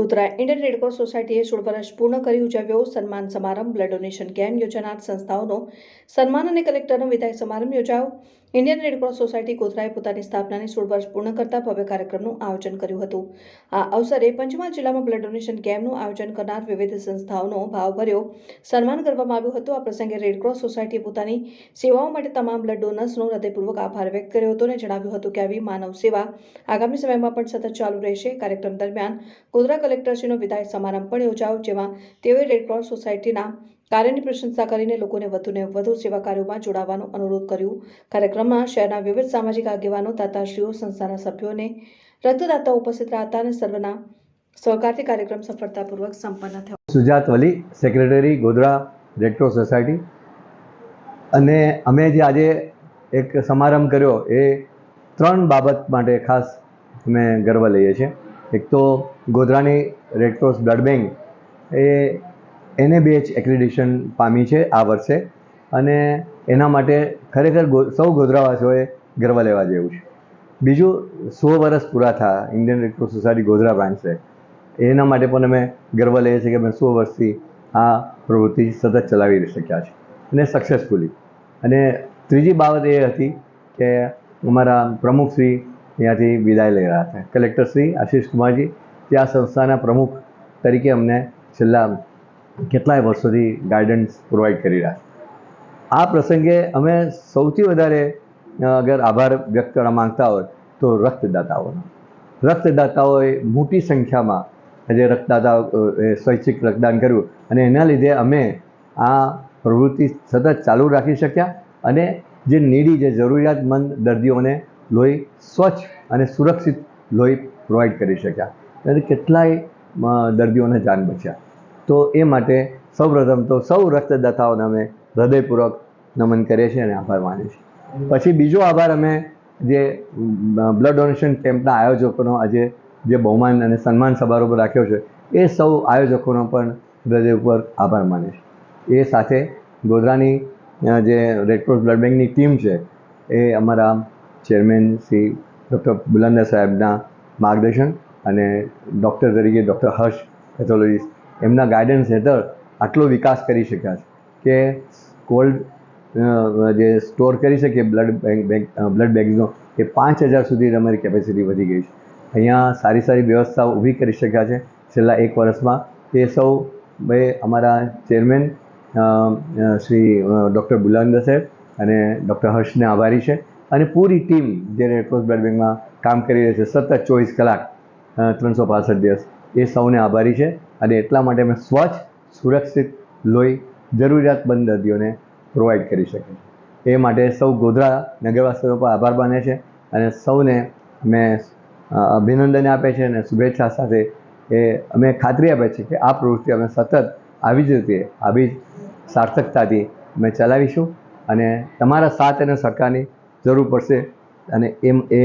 Godhra Indian Red Cross સોસાયટીએ સોળ વર્ષ પૂર્ણ કરી ઉજવ્યો. સન્માન સમારંભ, બ્લડ ડોનેશન કેમ્પ યોજાનાર સંસ્થાઓનો સન્માન અને કલેક્ટરનો વિદાય સમારંભ યોજાયો. ઇન્ડિયન રેડક્રોસ સોસાયટી ગોધરાએ પોતાની સ્થાપનાની સોળ વર્ષ પૂર્ણ કરતા ભવ્ય કાર્યક્રમનું આયોજન કર્યું હતું. આ અવસરે પંચમહાલ જિલ્લામાં બ્લડ ડોનેશન કેમ્પનું આયોજન કરનાર વિવિધ સંસ્થાઓનો ભાવભર્યો સન્માન કરવામાં આવ્યું હતું. આ પ્રસંગે રેડક્રોસ સોસાયટીએ પોતાની સેવાઓ માટે તમામ બ્લડ ડોનર્સનો હૃદયપૂર્વક આભાર વ્યક્ત કર્યો હતો અને જણાવ્યું હતું કે આવી માનવ સેવા આગામી સમયમાં પણ સતત ચાલુ રહેશે. કાર્યક્રમ દરમિયાન ગોધરા કલેક્ટરશ્રીનો વિદાય સમારંભ પણ યોજાયો, જેમાં તેઓએ રેડક્રોસ સોસાયટીના કાર્યની પ્રશંસા કરીને લોકોને વધુને વધુ સેવા કાર્યોમાં જોડાવાનો અનુરોધ કર્યું. કાર્યક્રમમાં શહેરના વિવિધ સામાજિક આગેવાનો, દાતાશ્રીઓ, સંસ્થાના સભ્યોને રક્તદાતાઓ ઉપસ્થિત રહ્યા અને સર્વના સહકારથી કાર્યક્રમ સફળતાપૂર્વક સંપન્ન થયો. Sujat Vali secretary Godhra Red Cross society અને અમે જે આજે એક સમારંભ કર્યો, એ ત્રણ બાબત માટે ખાસ અમે ગર્વ લઈએ છીએ. એક તો ગોધરાની રેડક્રોસ બ્લડ બેંક એ એને એનએબીએચ એક્રેડિશન પામી છે આ વર્ષે અને એના માટે ખરેખર સૌ ગોધરાવાસીઓએ ગર્વ લેવા જેવું છે. બીજું, સો વર્ષ પૂરા થયા Indian Red Cross society Godhra બ્રાન્ચે એના માટે પણ અમે ગર્વ લઈએ છીએ કે અમે સો વર્ષથી આ પ્રવૃત્તિ સતત ચલાવી શક્યા છે અને સક્સેસફુલી અને ત્રીજી બાબત એ હતી કે અમારા પ્રમુખશ્રી ત્યાંથી વિદાય લઈ રહ્યા હતા કલેક્ટરશ્રી આશીષ કુમારજી, જે આ સંસ્થાના પ્રમુખ તરીકે અમને છેલ્લા કેટલાય વર્ષોથી ગાઈડન્સ પ્રોવાઈડ કરી રહ્યા છે. આ પ્રસંગે અમે સૌથી વધારે અગર આભાર વ્યક્ત કરવા માંગતા હોય તો રક્તદાતાઓનો. રક્તદાતાઓએ મોટી સંખ્યામાં આજે રક્તદાતાઓ સ્વૈચ્છિક રક્તદાન કર્યું અને એના લીધે અમે આ પ્રવૃત્તિ સતત ચાલુ રાખી શક્યા અને જે નીડી, જે જરૂરિયાતમંદ દર્દીઓને લોહી સ્વચ્છ અને સુરક્ષિત લોહી પ્રોવાઈડ કરી શક્યા. એટલે કેટલાય દર્દીઓને જાન બચ્યા. તો એ માટે સૌપ્રથમ તો સૌ રક્તદાતાઓને અમે હૃદયપૂર્વક નમન કરીએ છીએ અને આભાર માનીએ છીએ. પછી બીજો આભાર અમે જે બ્લડ ડોનેશન કેમ્પના આયોજકોનો આજે જે બહુમાન અને સન્માન સમારોહ રાખ્યો છે, એ સૌ આયોજકોનો પણ હૃદય ઉપર આભાર માને છે એ સાથે ગોધરાની જે રેડક્રોસ બ્લડ બેંકની ટીમ છે, એ અમારા ચેરમેન શ્રી ડૉક્ટર બુલંદા સાહેબના માર્ગદર્શન અને ડૉક્ટર તરીકે ડૉક્ટર હર્ષ પેથોલોજીસ્ટ એમના ગાઈડન્સ હેઠળ આટલો વિકાસ કરી શક્યા છે કે કોલ્ડ જે સ્ટોર કરી શકીએ બ્લડ બેંક બેંક બ્લડ બેંકનો એ પાંચ હજાર સુધી અમારી કેપેસિટી વધી ગઈ છે. અહીંયા સારી સારી વ્યવસ્થાઓ ઊભી કરી શક્યા છે. છેલ્લા એક વર્ષમાં એ સૌ બે અમારા ચેરમેન શ્રી ડૉક્ટર બુલંદ સાહેબ અને ડૉક્ટર હર્ષને આભારી છે. અને પૂરી ટીમ જે રેડક્રોસ બ્લડ બેંકમાં કામ કરી રહી છે, સતત ચોવીસ કલાક ત્રણસો પાસઠ દિવસ. એ સૌને આભારી છે અને એટલા માટે અમે સ્વચ્છ, સુરક્ષિત, લોહી જરૂરિયાતમંદ દર્દીઓને પ્રોવાઈડ કરી શકીએ એ માટે સૌ ગોધરા નગરવાસીઓ પર આભાર માને છે અને સૌને મેં અભિનંદન આપે છે અને શુભેચ્છા સાથે એ અમે ખાતરી આપે છે કે આ પ્રવૃત્તિ અમે સતત આવી જ રીતે, આવી જ સાર્થકતાથી અમે ચલાવીશું અને તમારા સાથ અને સહકારની જરૂર પડશે. અને એમ એ